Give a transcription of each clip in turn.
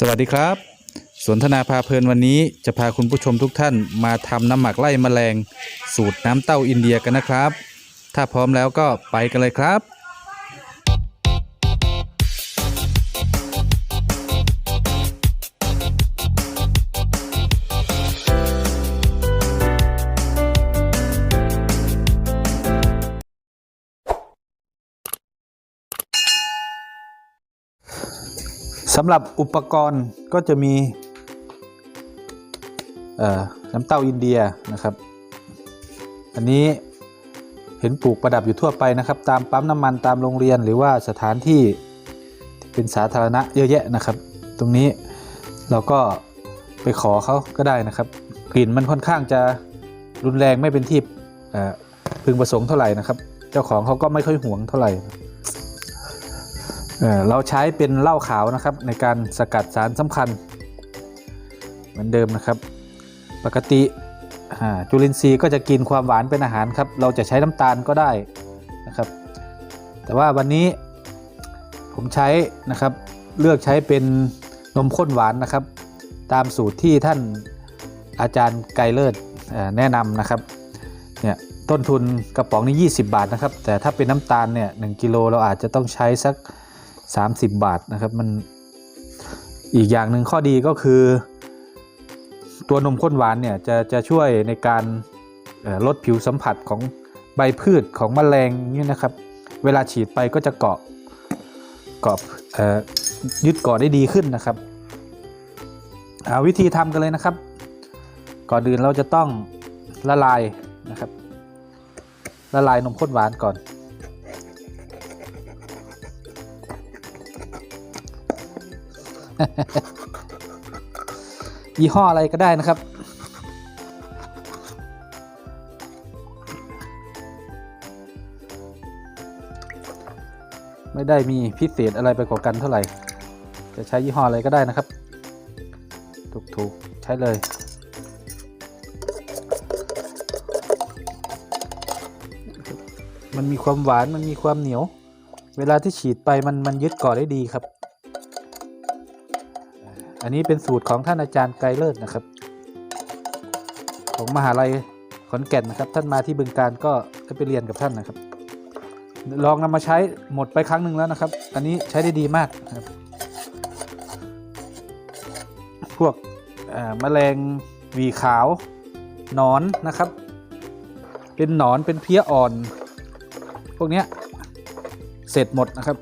สวัสดีครับ สนทนาพาเพลินวันนี้จะพาคุณผู้ชมทุกท่านมาทำน้ำหมักไล่แมลง สูตรน้ำเต้าอินเดียกันนะครับ ถ้าพร้อมแล้วก็ไปกันเลยครับ สำหรับอุปกรณ์ก็จะมีน้ำเต้าอินเดียนะครับ อันนี้เห็นปลูกประดับอยู่ทั่วไปนะครับ ตามปั๊มน้ำมันตามโรงเรียนหรือว่าสถานที่ที่เป็นสาธารณะเยอะแยะนะครับ ตรงนี้เราก็ไปขอเขาก็ได้นะครับ กลิ่นมันค่อนข้างจะรุนแรงไม่เป็นที่พึงประสงค์เท่าไหร่นะครับ เจ้าของเขาก็ไม่ค่อยหวงเท่าไหร่ เเราใช้เป็นเหล้าขาวนะครับ ในการสกัดสารสำคัญ เหมือนเดิมนะครับ ปกติจุลินทรีย์ก็จะกินความหวานเป็นอาหารครับ เราจะใช้น้ำตาลก็ได้นะครับ แต่ว่าวันนี้ผมใช้นะครับเลือกใช้เป็นนมข้นหวานนะครับ ตามสูตรที่ท่านอาจารย์ไกรเลิศเอ่อแนะนำนะครับเนี่ยต้นทุนกระป๋องนี้ 20 บาทนะครับ แต่ถ้าเป็นน้ำตาลเนี่ยหกิโลเราอาจจะต้องใช้สัก 30 บาทนะครับ มันอีกอย่างหนึ่งข้อดีก็คือ ตัวนมข้นหวานเนี่ยจะจะช่วยในการลดผิวสัมผัสของใบพืชของแมลงนี่นะครับ เวลาฉีดไปก็จะเกาะเกาะยึดเกาะได้ดีขึ้นนะครับเอาวิธีทำกันเลยนะครับ ก่อนอื่นเราจะต้องละลายนะครับ ละลายนมข้นหวานก่อน ยี่ห้ออะไรก็ได้นะครับ ไม่ได้มีพิเศษอะไรไปกว่ากันเท่าไหร่ จะใช้ยี่ห้ออะไรก็ได้นะครับ ถูกๆ ใช้เลยมันมีความหวาน มันมีความเหนียว เวลาที่ฉีดไปมันมันยึดเกาะได้ดีครับ อันนี้เป็นสูตรของท่านอาจารย์ไกรเลิศนะครับ ของมหาลัยขอนแก่นนะครับ ท่านมาที่บึงการก็ได้ไปเรียนกับท่านนะครับ ลองนำมาใช้หมดไปครั้งหนึ่งแล้วนะครับ อันนี้ใช้ได้ดีมากครับ พวกแมลงหวีขาว หนอนนะครับ เป็นหนอนเป็นเพี้ยอ่อน พวกนี้เสร็จหมดนะครับ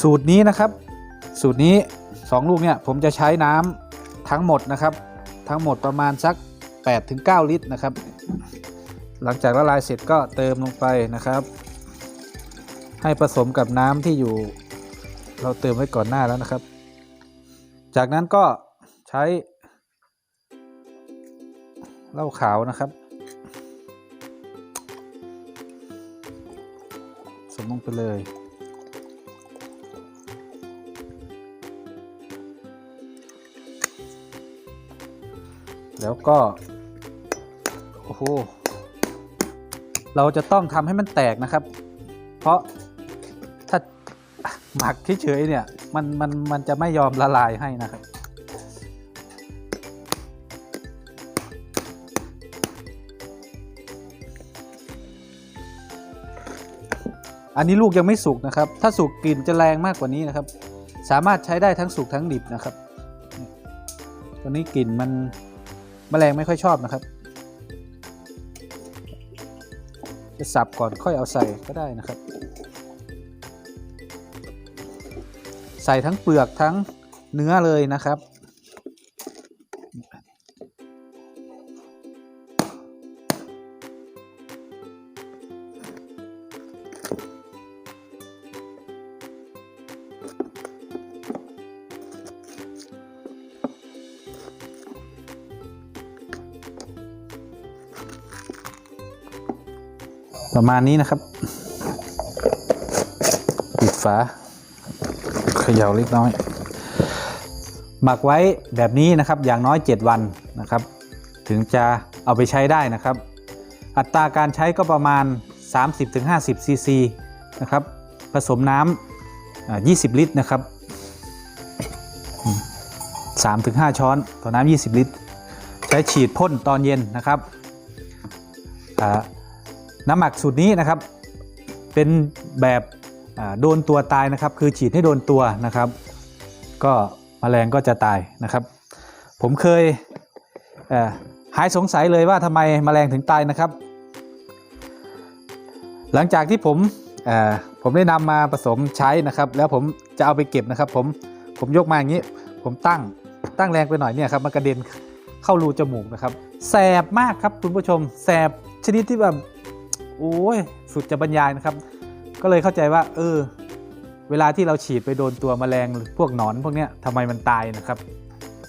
สูตรนี้นะครับ สูตรนี้ 2 ลูกเนี่ยผมจะใช้น้ำทั้งหมดนะครับ ทั้งหมดประมาณสัก 8-9 ลิตรนะครับ หลังจากละลายเสร็จก็เติมลงไปนะครับ ให้ผสมกับน้ำที่อยู่ เราเติมไว้ก่อนหน้าแล้วนะครับ จากนั้นก็ใช้เหล้าขาวนะครับผสมลงไปเลย แล้วก็ โอ้โห เราจะต้องทำให้มันแตกนะครับ เพราะถ้าหมักเฉยๆเนี่ย มันมันมันจะไม่ยอมละลายให้นะครับ อันนี้ลูกยังไม่สุกนะครับ ถ้าสุกกลิ่นจะแรงมากกว่านี้นะครับ สามารถใช้ได้ทั้งสุกทั้งดิบนะครับ ตัวนี้กลิ่นมัน แมลงไม่ค่อยชอบนะครับ จะสับก่อนค่อยเอาใส่ก็ได้นะครับ ใส่ทั้งเปลือกทั้งเนื้อเลยนะครับ ประมาณนี้นะครับปิดฝาเขย่าเล็กน้อย หมักไว้แบบนี้นะครับอย่างน้อย 7 วันนะครับ ถึงจะเอาไปใช้ได้นะครับ อัตราการใช้ก็ประมาณ 30-50ซีซีนะครับ ผสมน้ำอ่า20 ลิตรนะครับอืม3-5 ช้อนต่อน้ำ20 ลิตร ใช้ฉีดพ่นตอนเย็นนะครับ น้ำหมักสูตรนี้นะครับเป็นแบบโดนตัวตายนะครับ คือฉีดให้โดนตัวนะครับ ก็มแมลงก็จะตายนะครับ ผมเคยเหายสงสัยเลยว่าทำไมมแมลงถึงตายนะครับ หลังจากที่ผมผมได้นำมาผสมใช้นะครับ แล้วผมจะเอาไปเก็บนะครับผมผมยกมาอย่างนี้ ผมตั้งตั้งแรงไปหน่อยเนี่ยครับมันกระเด็นเข้ารูจมูกนะครับแสบมากครับคุณผู้ชมแสบชนิดที่แบบ โอ้ยสุดจะบรรยายนะครับ ก็เลยเข้าใจว่า เออ เวลาที่เราฉีดไปโดนตัวแมลงพวกหนอนพวกเนี้ยทำไมมันตายนะครับ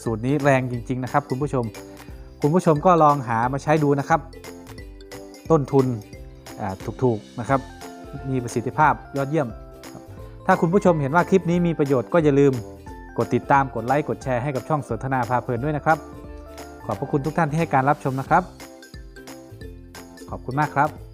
สูตรนี้แรงจริง ๆ นะครับ คุณผู้ชม คุณผู้ชมก็ลองหามาใช้ดูนะครับ ต้นทุนถูกๆนะครับ มีประสิทธิภาพยอดเยี่ยม ถ้าคุณผู้ชมเห็นว่าคลิปนี้มีประโยชน์ก็อย่าลืมกดติดตามกดไลค์กดแชร์ให้กับช่องสนทนาพาเพลินด้วยนะครับ ขอบพระคุณทุกท่านที่ให้การรับชมนะครับ ขอบคุณมากครับ